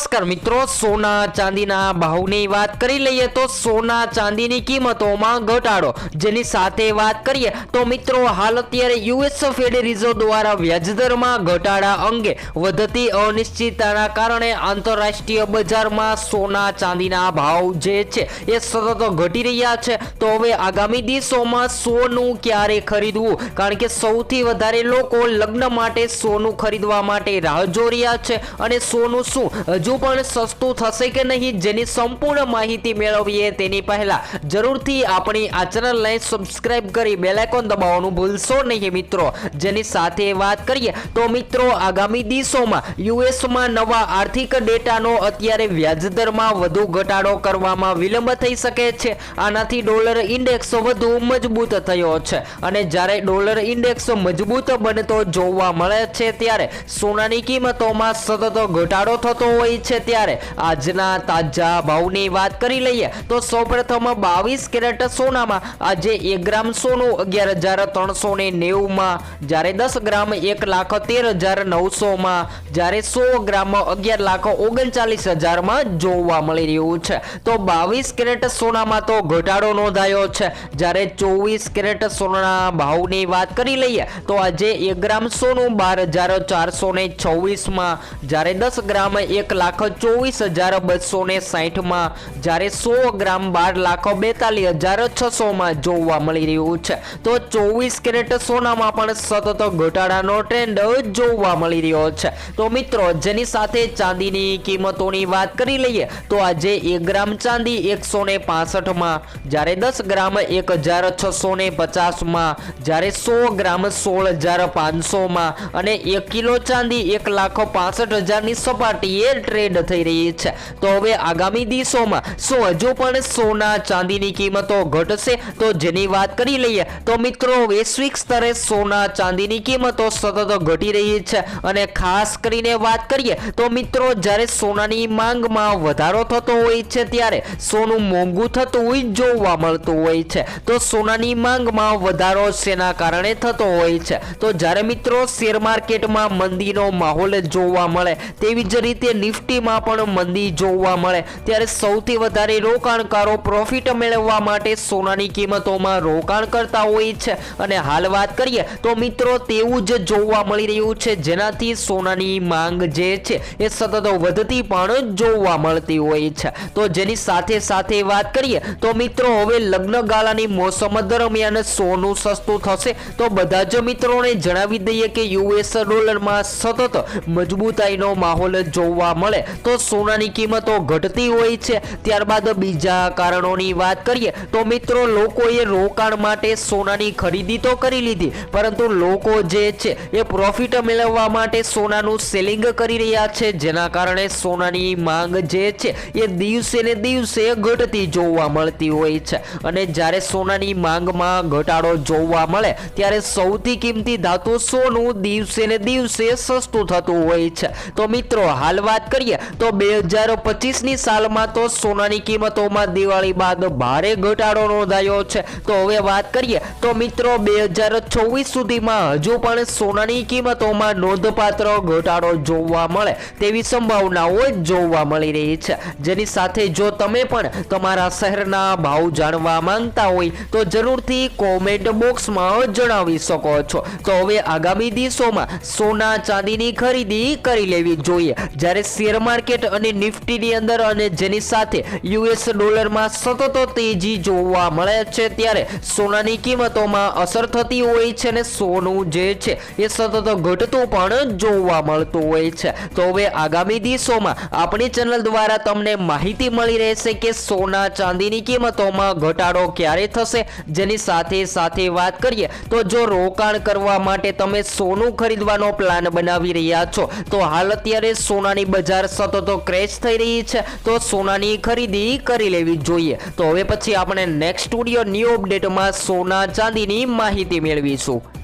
નમસ્કાર મિત્રો, સોના ચાંદીના ભાવની વાત કરી લઈએ તો સોના ચાંદીની કિંમતોમાં ઘટાડો. જેની સાથે વાત કરીએ તો મિત્રો, હાલ અત્યારે યુએસ ફેડ રિઝર્વ દ્વારા વ્યાજદરમાં ઘટાડા અંગે વધતી અનિશ્ચિતતાના કારણે આંતરરાષ્ટ્રીય બજારમાં સોના ચાંદીના ભાવ જે છે એ સતત ઘટી રહ્યા છે. તો હવે આગામી દિવસોમાં સોનું ક્યારે ખરીદવું? કારણ કે સૌથી વધારે લોકો લગ્ન માટે સોનું ખરીદવા માટે રાહ જોઈ રહ્યા છે. અને સોનું શું? હજુ પણ સસ્તું થશે કે નહીં જેની સંપૂર્ણ માહિતી મેળવીએ તેની પહેલા જરૂરથી આપણી આ ચેનલને સબસ્ક્રાઇબ કરી બેલાઇકોન દબાવવાનું ભૂલશો નહીં મિત્રો. જેની સાથે વાત કરીએ તો મિત્રો, આગામી દિવસોમાં યુએસમાં નવા આર્થિક ડેટાનો અત્યારે વ્યાજદરમાં વધુ ઘટાડો કરવામાં વિલંબ થઈ શકે છે. આનાથી ડોલર ઇન્ડેક્સ વધુ મજબૂત થયો છે અને જ્યારે ડોલર ઇન્ડેક્સ મજબૂત બનતો જોવા મળે છે ત્યારે સોનાની કિંમતોમાં સતત ઘટાડો થતો હોય છે ત્યારે આજના તાજા ભાવની વાત કરી લઈએ તો સૌપ્રથમ બાવીસ કેરેટ સોનામાં આજે એક ગ્રામ સોનું, અગિયાર હજાર ત્રણસો ને નેવુંમાં જ્યારે દસ ગ્રામ એક લાખ તેર હજાર નવસોમાં જ્યારે સો ગ્રામ અગિયાર લાખ ઓગણચાલીસ હજારમાં જોવા મળી રહ્યું છે. તો બાવીસ કેરેટ સોનામાં તો ઘટાડો નોંધાયો છે. જ્યારે ચોવીસ કેરેટ સોનાના ભાવની વાત કરી લઈએ તો આજે એક ગ્રામ સોનું બાર હજાર ચારસો ને છવ્વીસમાં જ્યારે દસ ગ્રામ એક લાખ ચોવીસ હજાર બસો ને સાહીઠમાં જ્યારે સો ગ્રામ બાર લાખ બેતાલીસ હજાર છસોમાં જોવા મળી રહ્યું છે. તો ચોવીસ કેરેટ સોનામાં પણ સતત ઘટાડાનો ટ્રેન્ડ જોવા મળી રહ્યો છે. તો મિત્રો, જેની સાથે ચાંદીની કિંમતોની વાત કરી લઈએ, તો આજે એક ગ્રામ ચાંદી એકસો ને પાસઠમાં, જ્યારે દસ ગ્રામ એક હજાર છસો ને પચાસમાં, જ્યારે સો ગ્રામ સોળ હજાર પાંચસોમાં અને એક કિલો ચાંદી એક લાખ પાસઠ હજારની સપાટીએ ટ્રેડ થઈ રહી છે. તો હવે આગામી દિવસોમાં શું હજુ પણ સોના ચાંદીની કિંમતો ઘટશે? તો જેની વાત કરી લઈએ, તો મિત્રો વૈશ્વિક સ્તરે સોના ચાંદીની કિંમતો સતત ઘટી રહી છે. અને ખાસ કરીને વાત કરીએ, તો મિત્રો જ્યારે સોનાની માંગમાં વધારો થતો હોય છે, ત્યારે સોનું મોંઘું થતું હોય, જોવા મળતું હોય છે. તો સોનાની માંગમાં વધારો શેના કારણે થતો હોય છે? તો જ્યારે મિત્રો શેર માર્કેટમાં મંદીનો માહોલ જોવા મળે, તેવી જ રીતે નિફ્ટીમાં પણ મંદી જોવા મળે. ત્યારે સૌથી વધારે રોકાણકારો પ્રોફિટ મેળવવા માટે સોનાની કિંમતોમાં રોકાણ કરતા હોય છે. અને હાલ વાત કરીએ તો મિત્રો તેવું જ જોવા મળી રહ્યું છે. જેનાથી સોનાની માંગ જે છે એ સતત વધતી પણ જોવા મળતી હોય છે. તો જેની સાથે સાથે વાત કરીએ તો મિત્રો હવે લગ્ન ગાળાની મોસમ દરમિયાન સોનું સસ્તું થશે. તો બધા જ મિત્રોને જણાવી દઈએ કે યુએસ ડોલરમાં સતત મજબૂતાઈનો માહોલ જોવા મળે તો સોનાની કિંમતો ઘટતી હોય છે. ત્યારબાદ બીજા કારણોની વાત કરીએ તો મિત્રો લોકોએ રોકાણ માટે સોનાની ખરીદી તો કરી લીધી, પરંતુ લોકો જે છે એ પ્રોફિટ મેળવવા માટે સોનાનું સેલિંગ કરી રહ્યા છે. જેના કારણે સોનાની માંગ જે છે એ દિવસે ને દિવસે ઘટતી જોવા મળતી હોય છે. અને જ્યારે સોનાની માંગમાં ઘટાડો જોવા મળે, ત્યારે સૌથી કિંમતી ધાતુ સોનું દિવસે ને દિવસે સસ્તું થતું હોય છે. તો મિત્રો, હાલ વાત કરીએ તો બે હજાર પચીસની સાલમાં તો સોનાની કિંમતોમાં દિવાળી બાદ ભારે ઘટાડો નોંધાયો છે. તો હવે વાત કરીએ, તો મિત્રો બે હજાર ચોવીસ સુધીમાં હજુ પણ સોનાની કિંમતોમાં નોંધપાત્ર ઘટાડો જોવા મળે તેવી સંભાવનાઓ જોવા મળી રહી છે. જેની સાથે જો તમે પણ તમારા શહેરના ભાવ જાણવા માંગતા હોય, તો જરૂરથી કોમેન્ટ બોક્સમાં જણાવી શકો છો. તો હવે આગામી દિવસોમાં સોના ચાંદીની ખરીદી કરી લેવી જોઈએ. જ્યારે શેર માર્કેટ અને નિફ્ટીની અંદર અને જેની સાથે યુએસ ડોલરમાં સતત તેજી જોવા મળે છે, ત્યારે સોનાની કિંમતોમાં અસર થતી હોય છે ને સોનું જે છે એ સતત ઘટતું પણ જોવા મળતું હોય છે. તો હવે આગામી દિવસોમાં આપણી ચેનલ દ્વારા તમને માહિતી મળી રહેશે કે સોના ચાંદીની કિંમતોમાં ઘટાડો ક્યારે થશે? જેની સાથે સાથે વાત કરીએ, તો જો રોકાણ કરવા માટે તમે સોનું ખરીદવાનો પ્લાન બનાવી રહ્યા છો, તો હાલ અત્યારે સોનાની બજાર સતત ક્રેશ થઈ રહી છે, તો સોનાની ખરીદી કરી લેવી જોઈએ. તો હવે પછી આપણે નેક્સ્ટ સ્ટુડિયો ન્યૂ અપડેટમાં સોના ચાંદીની માહિતી મેળવીશું.